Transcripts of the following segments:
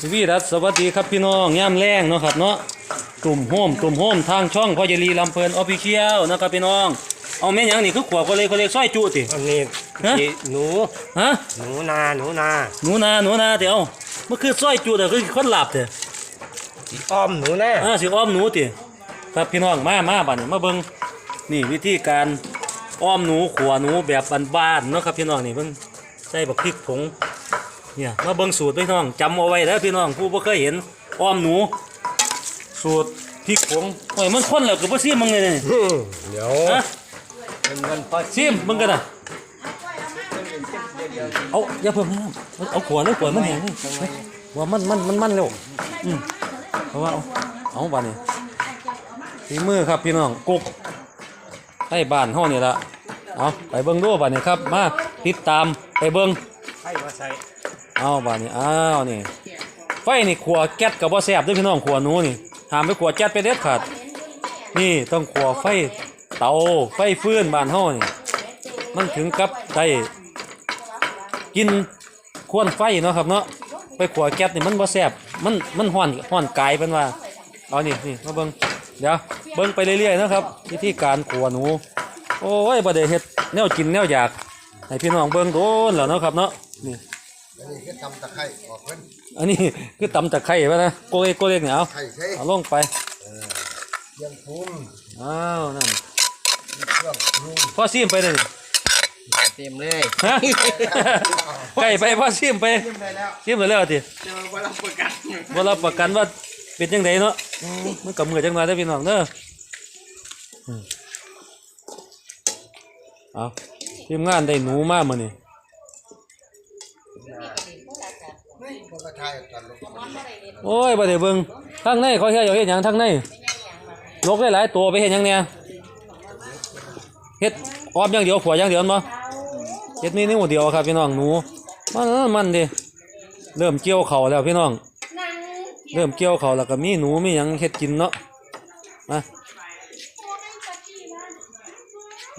สวีดัสสวัสดีครับพี่น้องย่ามแรงเนาะครับเนาะกลุ่มโฮมกลุ่มโฮมทางช่องพอยลีลำเพลินออฟฟิเชียลนะครับพี่น้อง เอาแม่นหยังนี่คือขวบก็เลยก็เลยซอยจุติ อันนี้ฮะที่หนูฮะหนูนาหนูนาหนูนาหนูนาเดี๋ยวมันคือซอยจุแต่คือคนหลับเถอะที่อ้อมหนูนาอ่าสิอ้อมหนูติครับพี่น้องมามาบัดนี้มาเบิ่งนี่วิธีการอ้อมหนูขัวหนูแบบบ้านๆเนาะครับพี่น้องนี่เบิ่งใส่บักพริกผง เนี่ยมาเบิ่งสูตรพี่น้องจำเอาไว้แล้วพี่น้องผู้บ่เคยเห็นอ้อมหนู สูตรพริกผงโอ้ยมันข้นแล้วก็บ่ซิมมึงเลยนี่อืมเดี๋ยวฮะเป็นวันพอซิมมึงกันน่ะเอาอย่าเพิ่มน้ำเอาขวดเลยขวดมันแห้งนี่เฮ้ยว่ามันมันมันมันเร็วอืมเพราะว่าเอาเอาบัดนี้ฝีมือครับพี่น้องกุกใต้บ้านเฮานี่ละเอาไปเบิ่งดูบัดนี้ครับมาติดตามไปเบิ่งให้มาใส่ เอาบัดนี้อ้าวนี่ ไฟนี่ขัวแก๊สกับบ่าแซ่บด้วยพี่น้องขัวหนูนี่หามไปขัวแก๊สไปเด็ดขาดนี่ต้องขัวไฟเตาไฟฟืนบ้านเฮานี่มันถึงกับได้กินควนไฟเนาะครับเนาะไปขัวแก๊สนี่มันบ่แซ่บมันมันฮ้อนฮ้อนกายเป็นว่าเอานี่นี่มาเบิ่งเดี๋ยวเบิ่งไปเรื่อยๆนะครับวิธีการขัวหนู โอ้ยบ่ได้เฮ็ดแนวกินแนวอยากให้พี่น้องเบิ่งโดนแล้วเนาะครับเนาะนี่ อันนี้คือตำตะไคร้ออกเพิ่นอันนี้คือตำตะไคร้ไว้นะโกเล็กโกเล็กเนี่ยเอาไข่ใช้เอาลงไปเยี่ยงพุ่มอ้าวนั่นเครื่องปรุงพ่อซิมไปเลย เต็มเลยฮะไก่ไปพ่อซิมไปได้แล้วซิมไปแล้วติเจอวันรับประกันบ่รับประกันว่าเป็นจังไดเนาะอืมมันกับมือจังหน่อยเด้อพี่น้องเด้ออืมเอาทีมงานได้หนูมามื้อนี้พ วกกระทายกันลงโอ้ยบ่ได้เบิ่งทางในเขาเฮ็ดอยู่เฮ็ดหยังทางในลกหลายๆตัวไปเฮ็ดหยังเนี่ยเฮ็ดออมอย่างเดียวขัวอย่างเดียวบ่เจ็ดเมนูเดียวครับพี่น้องหนูมันมันดิเริ่มเกี่ยวเขาแล้วพี่น้อง เริ่มเกี่ยวเขาแล้วก็มีหนูมีหยังเฮ็ดกินเนาะมา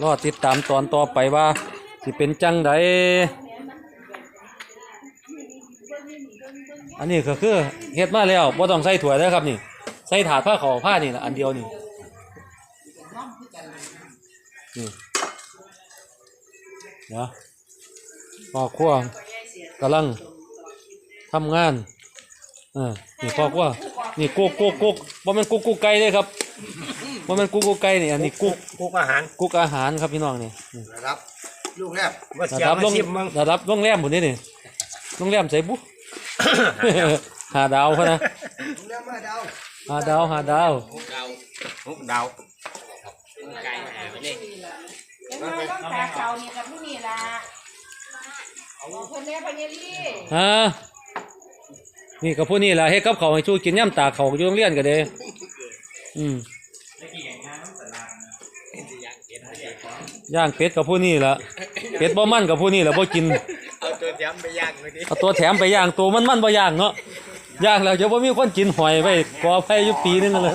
รอติดตามตอนต่อไปว่าสิเป็นจังใด อันนี้ก็คือเฮ็ดมาแล้วบ่ต้องใส่ถ้วยแล้วครับนี่ ใส่ถาดผ้าขาวผ้านี่ละอันเดียวนี่นี่เดี๋ยวพ่อครัวกำลังทำงานอ่านี่พ่อครัวนี่กุ๊กกุ๊กกุ๊กบ่แม่นกุ๊กกุ๊กไก่เด้ครับบ่แม่นกุ๊กกุ๊กไก่นี่อันนี้กุ๊กคุกอาหารกุ๊กอาหารครับพี่น้องนี่นี่ระดับลูกแรกว่าระเสียดับมาโรงชิมมั้งระดับโรงแรมพุ่นนี่นี่โรงแรมใส่บุ หาดาวพะนะลูกแรกมาดาวหาดาวหาดาวมุกดาวยังไงต้องตาเขานี่กับผู้นี่ละบอกเพิ่นแม่พญาลีฮะนี่กับผู้นี่ล่ะเฮ็ดกับเขาวให้ชูกินย่ำตากเขาอยู่โรงเรียนก็เด้อืมย่างเป็ดกับผู้นี่ล่ะเป็ดบ่มันกับผู้นี่ล่ะบ่กิน เลยดิเอาตัวแถมไปย่างตัวมันมันบ่ย่างเนาะย่างแล้วจะบ่มีคนกินหอยไว้กอไผอยู่ปีนึงเลย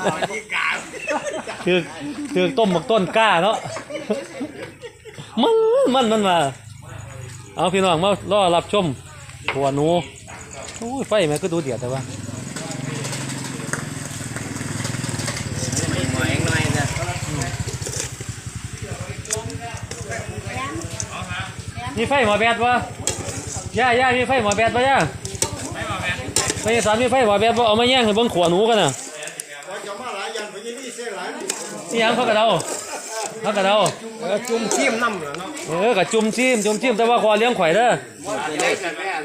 คือคือต้มบักต้นกล้าเนาะมันมันมันมาเอาพี่น้องมารอรับชมหัวหนูโอ้ยไฟแม่ก็ดูเดือดแต่ว่าหน่อยหน่อยนะมีไฟหมอแบดวะ ย่าย่ามีไฟหมอแบดปะย่าไฟสารมีไฟหมอแบดปะเอามาแย่งให้เบิ่งขวหนูกันน่ะว่าจะมาหลายยันพญานี่เสียหลายนี่ยังเขากระเดาเขากระเดาจุ่มชิมน้ำเหรอเนาะเออกระจุ่มจิ้มจุ่มจิ้มแต่ว่าคอเลี้ยงข่อยเด้อ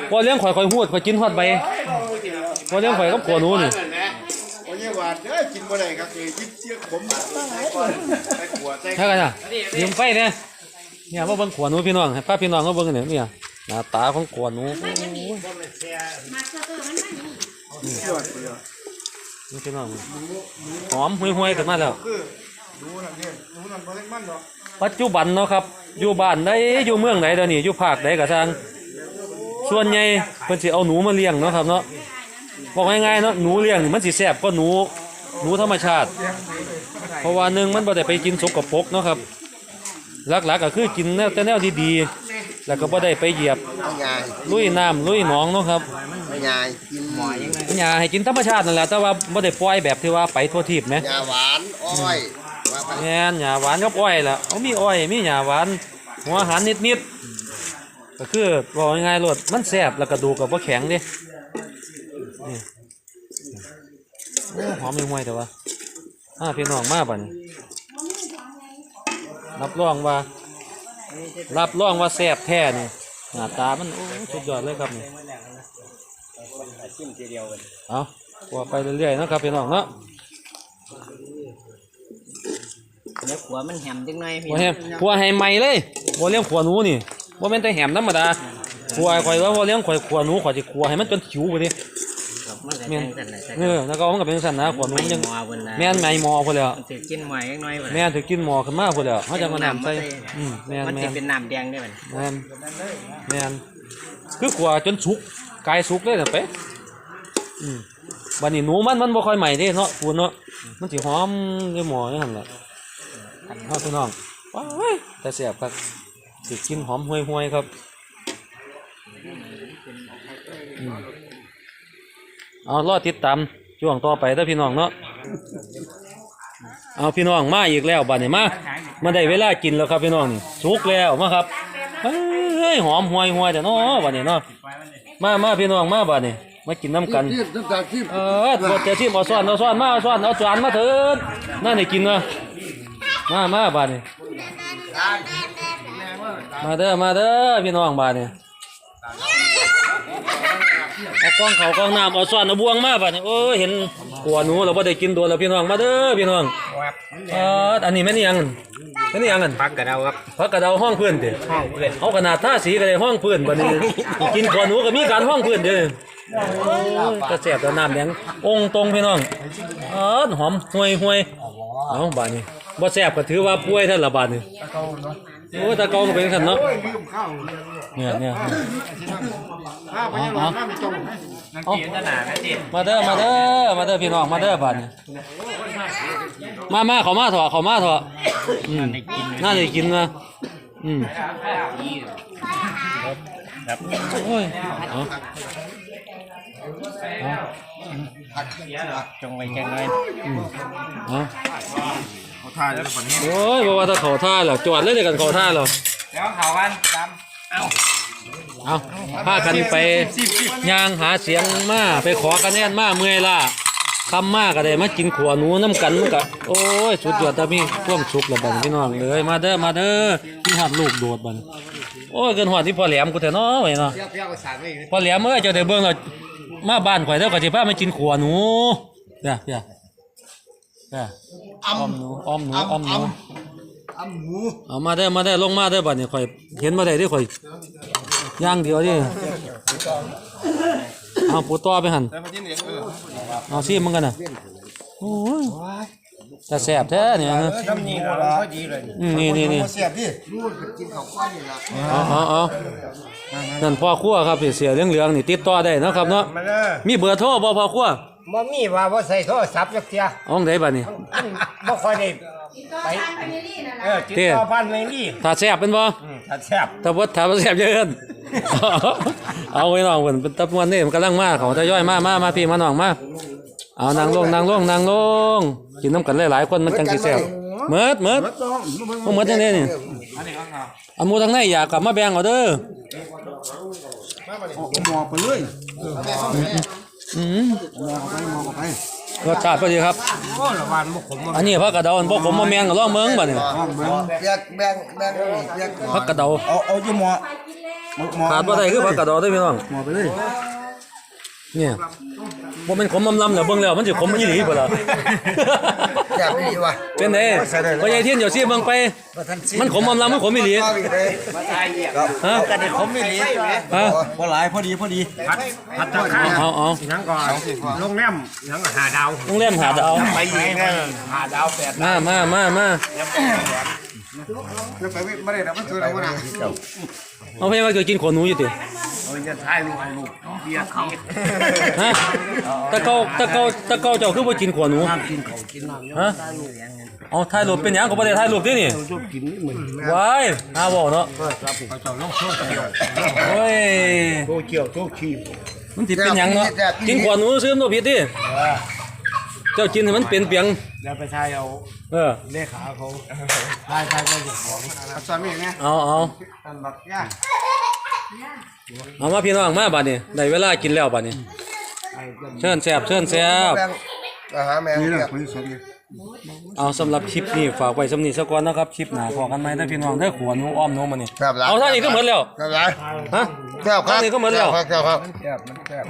คอเลี้ยงข่อยข่อยหูดข่อยกินฮอดใบคอเลี้ยงข่อยกับขวหนูนี่วันนี้ว่าเด้อกินบ่ได้ครับคือยิบเสียขมใส่ขวดใช่กันน่ะยืมไฟเนี่ยเนี่ยมาเบิ่งขวหนูพี่น้องให้ป้าพี่น้องเขาเบิ่งเนี่ยเนี่ย หน้าตาของขวหนูโอ้ยขวดเดียวนี่พี่น้องหอมห่วยๆขึ้นมาแล้วคือดูนั่นเนี่ยดูนั่นบ่ได้มันหรอกปัจจุบันเนาะครับ อยู่บ้านใดอยู่เมืองไหนเดี๋ยวนี้อยู่ภาคใดก็ทางส่วนใหญ่เพิ่นสิเอาหนูมาเลี้ยงเนาะครับเนาะบอกง่ายๆเนาะหนูเลี้ยงนี่มันสิแซ่บกว่าหนูหนูธรรมชาติ เพราะว่าหนึ่งมันบ่ได้ไปกินสกปรกเนาะครับหลักๆก็คือกินแนวแต่แนวดี แล้วก็บ่ได้ไปเหยียบยายลุยน้ำลุยหนองเนาะครับยายกินหมอยยังไงหญ้าให้กินธรรมชาตินั่นแหละแต่ว่าบ่ได้ปล่อยแบบที่ว่าไปทั่วทิพย์แหมยาหวานอ้อยว่าไปแม่นหญ้าหวานกับอ้อยล่ะเอามีอ้อยมีหญ้าหวานหัวอาหารนิดๆก็คือบอกง่ายๆโลดมันแซ่บแล้วกระดูกก็บ่แข็งเด้นี่โอ้หอมห่วยๆแต่ว่าอ่าพี่น้องมาบัดนี้รับรองว่า รับรองว่าแซ่บแท้นี่หน้าตามันโอ้สุดยอดเลยครับนี่เอาว่าไปเรื่อยๆเนาะครับพี่น้องเนาะแล้วหัวมันแหมจังหน่อยพี่ว่าแฮมขัวให้ใหม่เลยบ่เลี้ยงขัวหนูนี่บ่แม่นแต่แหมธรรมดาขัวข่อยว่าบ่เลี้ยงข่อยขัวหนูข่อยสิขัวให้มันจนหิวไปดิมันก็ แม่นจังซั่นแหละเออแล้วก็มันก็เป็นจังซั่นนะขวหนูมันยังหมอเพิ่นน่ะแม่นไหมหมอพุ่นแล้วมันสิกินหมอยจังหน่อยพิ่นแม่นถือกินหมอขึ้นมาพุ่นแล้วเฮาจะมาน้ำใส่อืมแม่นมันแม่สินเป็นน้ำแดงได้บัดแม่นแม่นคือขัวจนสุกกายสุกเลยน่ะเป๊ะอืมบัดนี้หนูมันมันบ่ค่อยใหม่เด้เนาะพูนเนาะมันสิหอมในหมออย่างนั้นล่ะเฮาพี่น้องว้ายแต่แซ่บครับสิกินหอมห่วยๆครับ เอารอติดตามช่วงต่อไปเด้อพี่น้องเนาะเอาพี่น้องมาอีกแล้วบัดนี้มามาได้เวลากินแล้วครับพี่น้องนี่สุกแล้วมาครับเฮ้ยหอมห่วยห่วยแต่เนาะบัดนี้เนาะมามาพี่น้องมาบัดนี้มากินน้ำกันที่ต้องการที่เออบ่แต่ที่บ่ซ้อนเอาซ้อนมาเอาซ้อนเอาจานมาเถิดนั่นให้กินเนาะมามาบัดนี้มาเด้อมาเด้อพี่น้องบัดนี้เอา กล้องเขากล้องน้ำเอาซ้อนเอาบ่วงมาบัดนี้โอ้ยเห็นหัวหนูเราบ่ได้กินโดนแล้วพี่น้องมาเด้อพี่น้องเอออันนี้แม่นอิหยังนั่นแม่นอิหยังนั่นพักกับเราครับพักกระเดาห้องเพื่อนติห้องเพื่อนเอาขนาดท่าสีก็ได้ห้องเพื่อนบัดนี้ กินขวหนูก็มีการห้องเพื่อนเด้อโอ้ยกระแสบแต่น้ำแดงองค์ตรงพี่น้องเออหอมห่วยห่วยเอาบาดนี้บ่แซ่บก็ถือว่าป่วยท่านละบาดนี้ โอ้ยตะเกาก็เป็นขันเนาะเนี่ยเนี่ยข้าวพญานาคไม่จมเอากินขนาดนั้นจิมาเด้อมาเด้อมาเด้อพี่น้องมาเด้อบาดนี้มามาเขามาเถอะเขามาเถอะอืมน่าจะกินนะอืมครับโอ้ยเอาจงไว้จังหน่อยเอาเขา ทาแล้วคนนี้โอ้ยบอกว่าถ้าเขาท่าเหรอจวดเลยเดี๋ยวกันเขาท่าเหรอแล้วเขากันตามเอาพากันไปย่างหาเสียงมาไปขอคะแนนมาเมื่อยล่ะคำมากก็ได้มากินขัวหนูน้ำกันมันก็โอ้ยสุดยอดต่มีความสุขแล้วบัดนี้พี่น้องเลยมาเด้อมาเด้อมีหอดลูกโดดบันโอ้ยเกินหอดที่พ่อแหลมกูแต่น้อไว้เนาะพ่อแหลมเอ้ยเจ้าได้เบิ่งแล้วมาบ้านข่อยแล้วก็สิพามากินขัวหนูเด้อเด้อ เด้ออ้อมหนูอ้อมหนูอ้อมหนูอ้ำหมูเอามาได้อมาได้อลงมาได้อบัดนี้ข่อยเห็นมาได้เด้อข่อยย่างเดียวดิเอาปูต่อไปหั่นแต่มาที่นี่เออเอาซีมันกันน่ะโอ้ยจะแซ่บแท้เนี่ยนะทำนี่ก็พอดีเลยอืมนี่นี่นี่เสียบดินู่นกินข้าวก้อนนี่ละเอาเอาเอานั่นพ่อครัวครับพี่เสียเหลืองๆนี่ติดต่อได้เนาะครับเนาะมาเลยมีเบอร์โทรบ่พ่อครัว บ่มีว่าบ่ใส่โทรศัพท์จักเที่ยเอาจั่งใดบัดนี้บ่ค่อยได้กินต่อทานไปในนี่นั่นเอล่ะอติดต่อพันไม่มีถ้าแซ่บเป็นบ่อืมถ้าแซ่บถ้าบ่ถ้าบ่แซ่บเยอะเอิ้นเอาไว้น้องเพิ่นเป็นตะมวนนี่มันกำลังมาเขาทยอยมามามาพี่มาน้องมาเอานางลงนางลงนางลงกินน้ำกันหลายๆคนมันจังสิแซ่บเมิดเมิดต้องบ่หมดจังได๋นี่ อันหมูทางในอยากกลับมาแบ่งเอาเด้อหมอไปเลย อืมหมอไปหมอไปรสชาติพอดีครับ โอ้ละวันบ่ขมบ่อันนี้ผักกระเดาอันบ่ผมมาแมงก็ลองเมืองบัดนี้เปียกแบงแบงเปียกผักกระเดาเอาเอาอยู่หมอหมอขาดบ่ได้คือผักกระเดาเด้อพี่น้องหมอไปเลยเนี่ย บ่แม่นขมลำๆแล้วเบิ่งแล้วมันสิขมอีหลีบ่ล่ะแซ่บดีว่ะเป็นไดพ่อใหญ่เทียนเดี๋ยวสิเบิ่งไปมันขมลำๆมันขมอีหลีก็มีเลยครับฮะกันได้ขมอีหลีฮะพอหลายพอดีพอดีพัดพัดตะไคร้เอาเอาหยังก่อนโรงแรมหยังหาดาวโรงแรมหาดาวไปอีกนะหาดาวแปดมามามามาไปไม่ได้นะมันคืออะไรวะนะเอาไปว่าจะกินขนหนูอยู่ติ เราจะถ่ายรูปให้ลูกเบียร์เขาฮะตะเกาตะเกาตะเกาเจ้าคือบ่กินขัวหนูกินเขากินน้ำฮะเอาถ่ายรูปเป็นหยังก็บ่ได้ถ่ายรูปดินี่ชอบกินนี่เหมือนว้ายหาบ่เนาะเขาจะลงโซเชียลโอ้ยโซเชียลโซชีพมันสิเป็นหยังเนาะกินขัวหนูซื้อมันบ่ผิดดิเจ้ากินให้มันเป็นเปียงแล้วไปถ่ายเอาเออเลขาเขาถ่ายถ่ายไปเจ้าของสามีไงเอาเอาตันบักย่า เอามาพี่น้องมาบัดนี้ได้เวลากินแล้วบัดนี้ เชิญแซ่บเชิญแซ่บอาหารแมงนี่แหเนี่ละยคุยสดเลยเอาสำหรับคลิปนี้ฝากไว้สำนี้ซะก่อนนะครับคลิปหน้าพอกันไหมเด้อพี่น้องเด้อขัวหนูอ้อมหนูมานี่ครับหลายเอาเท่านี้ก็หมดแล้วครับหลายฮะครับครับเท่านี้ก็หมดแล้วครับครับแซ่บมันแซ่บ